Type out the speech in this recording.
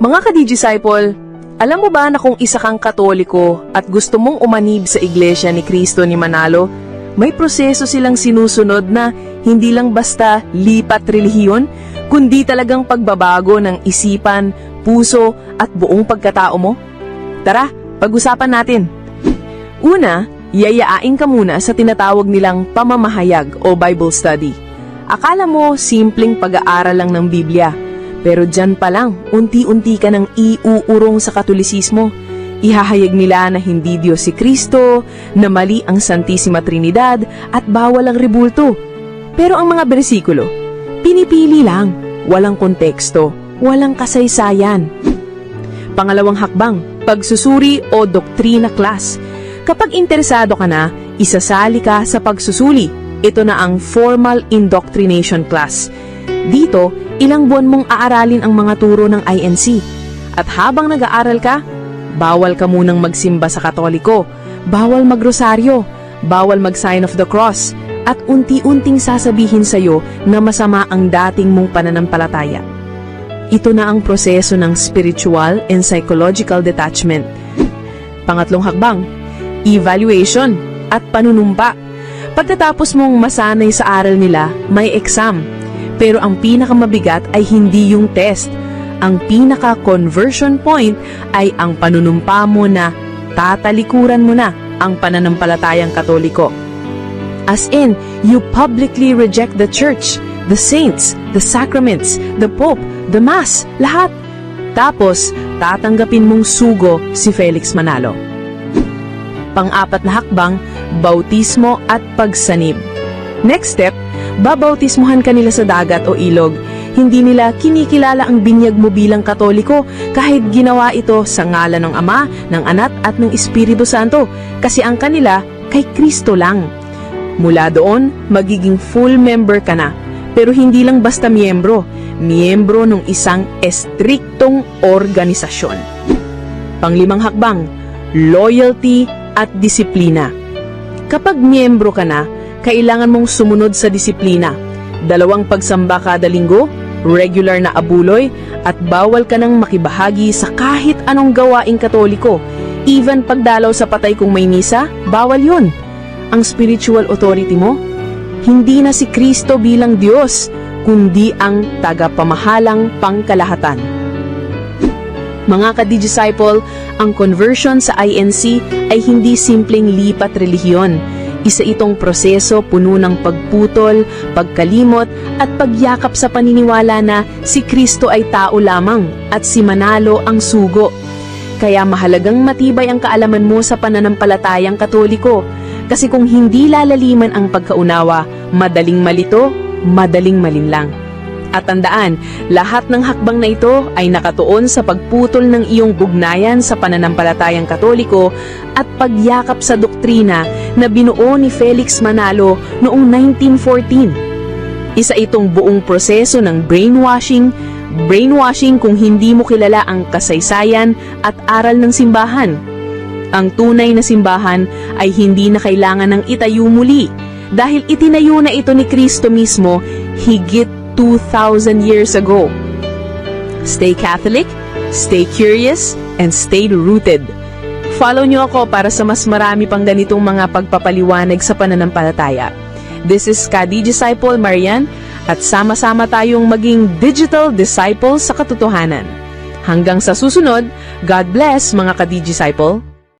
Mga ka-disciple, alam mo ba na kung isa kang katoliko at gusto mong umanib sa iglesia ni Kristo ni Manalo, may proseso silang sinusunod na hindi lang basta lipat relihiyon, kundi talagang pagbabago ng isipan, puso at buong pagkatao mo? Tara, pag-usapan natin. Una, yayain ka muna sa tinatawag nilang pamamahayag o Bible study. Akala mo simpleng pag-aaral lang ng Biblia, pero dyan pa lang, unti-unti ka nang iuurong sa katolisismo. Ihahayag nila na hindi Diyos si Kristo, na mali ang Santissima Trinidad at bawal ang rebulto. Pero ang mga bersikulo, pinipili lang, walang konteksto, walang kasaysayan. Pangalawang hakbang, pagsusuri o doktrina class. Kapag interesado ka na, isasali ka sa pagsusuli. Ito na ang formal indoctrination class. Dito, ilang buwan mong aaralin ang mga turo ng INC. At habang nag-aaral ka, bawal ka munang magsimba sa katoliko, bawal magrosaryo, bawal mag-sign of the cross, at unti-unting sasabihin sa'yo na masama ang dating mong pananampalataya. Ito na ang proseso ng spiritual and psychological detachment. Pangatlong hakbang, evaluation at panunumpa. Pagkatapos mong masanay sa aral nila, may exam. Pero ang pinakamabigat ay hindi yung test. Ang pinaka-conversion point ay ang panunumpa mo na tatalikuran mo na ang pananampalatayang katoliko. As in, you publicly reject the church, the saints, the sacraments, the pope, the mass, lahat. Tapos, tatanggapin mong sugo si Felix Manalo. Pang-apat na hakbang, bautismo at pagsanib. Next step, babautismuhan ka nila sa dagat o ilog. Hindi nila kinikilala ang binyag mo bilang katoliko kahit ginawa ito sa ngalan ng Ama, ng Anak at ng Espiritu Santo kasi ang kanila kay Kristo lang. Mula doon, magiging full member ka na. Pero hindi lang basta miyembro, miyembro ng isang estriktong organisasyon. Panglimang hakbang, loyalty at disiplina. Kapag miyembro ka na, kailangan mong sumunod sa disiplina. Dalawang pagsamba kada linggo, regular na abuloy, at bawal ka nang makibahagi sa kahit anong gawaing katoliko. Even pagdalaw sa patay kung may misa, bawal yun. Ang spiritual authority mo, hindi na si Kristo bilang Diyos, kundi ang tagapamahalang pangkalahatan. Mga ka-disciple, ang conversion sa INC ay hindi simpleng lipat relihiyon. Isa itong proseso puno ng pagputol, pagkalimot at pagyakap sa paniniwala na si Kristo ay tao lamang at si Manalo ang sugo. Kaya mahalagang matibay ang kaalaman mo sa pananampalatayang katoliko. Kasi kung hindi lalaliman ang pagkaunawa, madaling malito, madaling malinlang. At tandaan, lahat ng hakbang na ito ay nakatuon sa pagputol ng iyong bugnayan sa pananampalatayang katoliko at pagyakap sa doktrina na binuo ni Felix Manalo noong 1914. Isa itong buong proseso ng brainwashing, brainwashing kung hindi mo kilala ang kasaysayan at aral ng simbahan. Ang tunay na simbahan ay hindi na kailangan ng itayo muli dahil itinayo na ito ni Kristo mismo higit 2,000 years ago. Stay Catholic, stay curious, and stay rooted. Follow nyo ako para sa mas marami pang ganitong mga pagpapaliwanag sa pananampalataya. This is Kadi Disciple Marian at sama-sama tayong maging digital disciples sa katotohanan. Hanggang sa susunod, God bless mga Kadi Disciple.